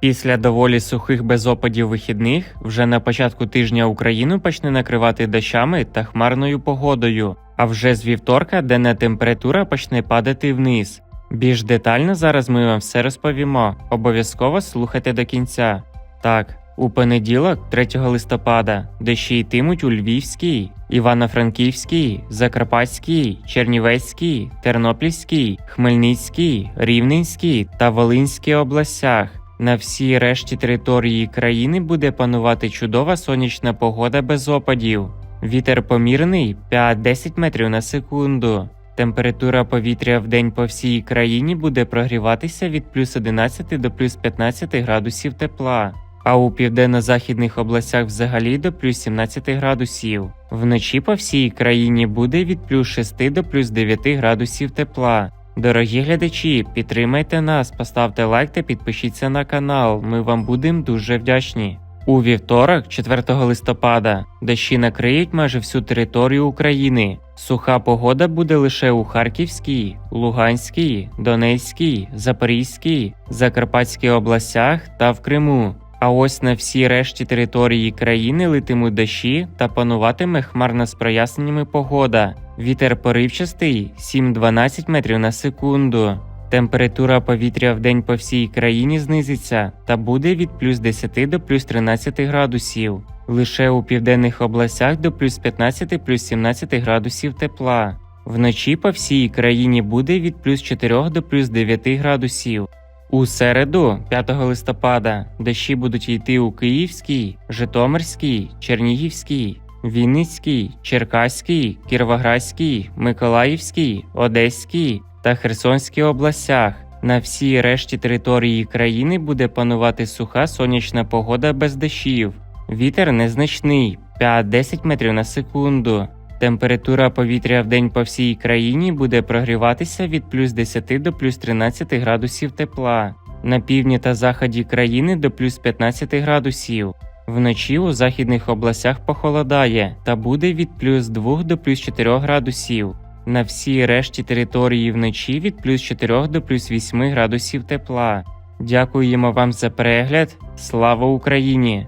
Після доволі сухих без опадів вихідних вже на початку тижня Україну почне накривати дощами та хмарною погодою. А вже з вівторка денна температура почне падати вниз. Більш детально зараз ми вам все розповімо. Обов'язково слухайте до кінця. Так, у понеділок, 3 листопада, дощі йтимуть у Львівській, Івано-Франківській, Закарпатській, Чернівецькій, Тернопільській, Хмельницькій, Рівненській та Волинській областях. На всій решті території країни буде панувати чудова сонячна погода без опадів. Вітер помірний 5-10 метрів на секунду. Температура повітря в день по всій країні буде прогріватися від плюс 11 до плюс 15 градусів тепла, а у південно-західних областях взагалі до плюс 17 градусів. Вночі по всій країні буде від плюс 6 до плюс 9 градусів тепла. Дорогі глядачі, підтримайте нас, поставте лайк та підпишіться на канал. Ми вам будемо дуже вдячні. У вівторок, 4 листопада, дощі накриють майже всю територію України. Суха погода буде лише у Харківській, Луганській, Донецькій, Запорізькій, Закарпатській областях та в Криму. А ось на всій решті території країни литимуть дощі та пануватиме хмарна з проясненнями погода. Вітер поривчастий 7-12 метрів на секунду. Температура повітря в день по всій країні знизиться та буде від плюс 10 до плюс 13 градусів. Лише у південних областях до плюс 15 плюс 17 градусів тепла. Вночі по всій країні буде від плюс 4 до плюс 9 градусів. У середу, 5 листопада, дощі будуть йти у Київській, Житомирській, Чернігівській, Вінницькій, Черкаській, Кіровоградській, Миколаївській, Одеській та Херсонській областях. На всій решті території країни буде панувати суха сонячна погода без дощів. Вітер незначний 5-10 метрів на секунду. Температура повітря в день по всій країні буде прогріватися від плюс 10 до плюс 13 градусів тепла. На півдні та заході країни до плюс 15 градусів. Вночі у західних областях похолодає та буде від плюс 2 до плюс 4 градусів. На всій решті території вночі від плюс 4 до плюс 8 градусів тепла. Дякуємо вам за перегляд. Слава Україні!